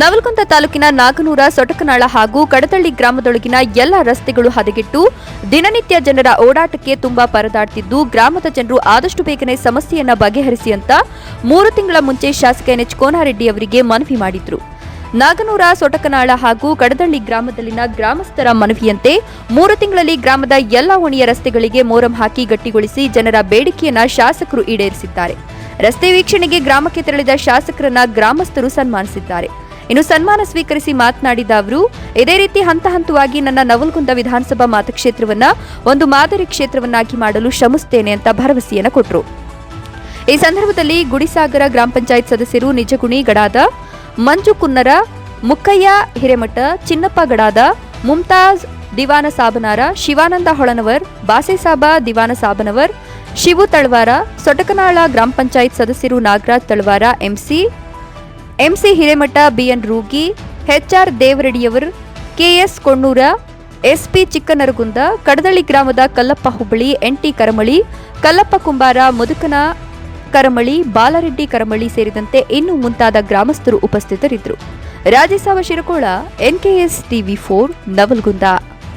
ನವಲಗುಂದ ತಾಲೂಕಿನ ನಾಗನೂರ, ಸೊಟಕನಾಳ ಹಾಗೂ ಕಡತಳ್ಳಿ ಗ್ರಾಮದೊಳಗಿನ ಎಲ್ಲ ರಸ್ತೆಗಳು ಹದಗೆಟ್ಟು ದಿನನಿತ್ಯ ಜನರ ಓಡಾಟಕ್ಕೆ ತುಂಬಾ ಪರದಾಡ್ತಿದ್ದು, ಗ್ರಾಮದ ಜನರು ಆದಷ್ಟು ಬೇಗನೆ ಸಮಸ್ಯೆಯನ್ನ ಬಗೆಹರಿಸಿ ಅಂತ ಮೂರು ತಿಂಗಳ ಮುಂಚೆ ಶಾಸಕ ಎನ್ ಎಚ್ ಕೋನಾರೆಡ್ಡಿ ಅವರಿಗೆ ಮನವಿ ಮಾಡಿದ್ರು. ನಾಗನೂರ, ಸೊಟಕನಾಳ ಹಾಗೂ ಕಡದಳ್ಳಿ ಗ್ರಾಮದಲ್ಲಿನ ಗ್ರಾಮಸ್ಥರ ಮನವಿಯಂತೆ ಮೂರು ತಿಂಗಳಲ್ಲಿ ಗ್ರಾಮದ ಎಲ್ಲ ಓಣಿಯ ರಸ್ತೆಗಳಿಗೆ ಮೋರಂ ಹಾಕಿ ಗಟ್ಟಿಗೊಳಿಸಿ ಜನರ ಬೇಡಿಕೆಯನ್ನ ಶಾಸಕರು ಈಡೇರಿಸಿದ್ದಾರೆ. ರಸ್ತೆ ವೀಕ್ಷಣೆಗೆ ಗ್ರಾಮಕ್ಕೆ ತೆರಳಿದ ಶಾಸಕರನ್ನ ಗ್ರಾಮಸ್ಥರು ಸನ್ಮಾನಿಸಿದ್ದಾರೆ. ಇನ್ನು ಸನ್ಮಾನ ಸ್ವೀಕರಿಸಿ ಮಾತನಾಡಿದ ಅವರು, ಇದೇ ರೀತಿ ಹಂತ ಹಂತವಾಗಿ ನನ್ನ ನವಲ್ಗುಂದ ವಿಧಾನಸಭಾ ಮತಕ್ಷೇತ್ರವನ್ನ ಒಂದು ಮಾದರಿ ಕ್ಷೇತ್ರವನ್ನಾಗಿ ಮಾಡಲು ಶ್ರಮಿಸುತ್ತೇನೆ ಅಂತ ಭರವಸೆಯನ್ನು ಕೊಟ್ಟರು ಈ ಸಂದರ್ಭದಲ್ಲಿ ಗುಡಿಸಾಗರ ಗ್ರಾಮ ಪಂಚಾಯತ್ ಸದಸ್ಯರು ನಿಜಗುಣಿ ಗಡಾದ ಮಂಜು ಕುನ್ನರ ಮುಕ್ಕಯ್ಯ ಹಿರೇಮಠ, ಚಿನ್ನಪ್ಪ ಗಡಾದ ಮುಮ್ತಾಜ್ ದಿವಾನ ಸಾಬನಾರ, ಶಿವಾನಂದ ಹೊಳನವರ್, ಬಾಸೆಸಾಬ ದಿವಾನ ಸಾಬನವರ್, ಶಿವು ತಳವಾರ, ಸೊಟಕನಾಳ ಗ್ರಾಮ ಪಂಚಾಯತ್ ಸದಸ್ಯರು Nagaraj Talawar, MC MC Hiremath BN Rugi HR ದೇವರೆಡ್ಡಿಯವರು, KS Konnur, SP Chikkanaragund, Kadadalli ಗ್ರಾಮದ ಕಲ್ಲಪ್ಪ ಹುಬ್ಬಳ್ಳಿ ಎನ್ಟಿ ಕರಮಳಿ, ಕಲ್ಲಪ್ಪ ಕುಂಬಾರ, ಮುದುಕನ ಕರಮಳಿ, ಬಾಲರೆಡ್ಡಿ ಕರಮಳಿ ಸೇರಿದಂತೆ ಇನ್ನು ಮುಂತಾದ ಗ್ರಾಮಸ್ಥರು ಉಪಸ್ಥಿತರಿದ್ದರು. Rajeshava Shirakol NKS TV four, Navalgund.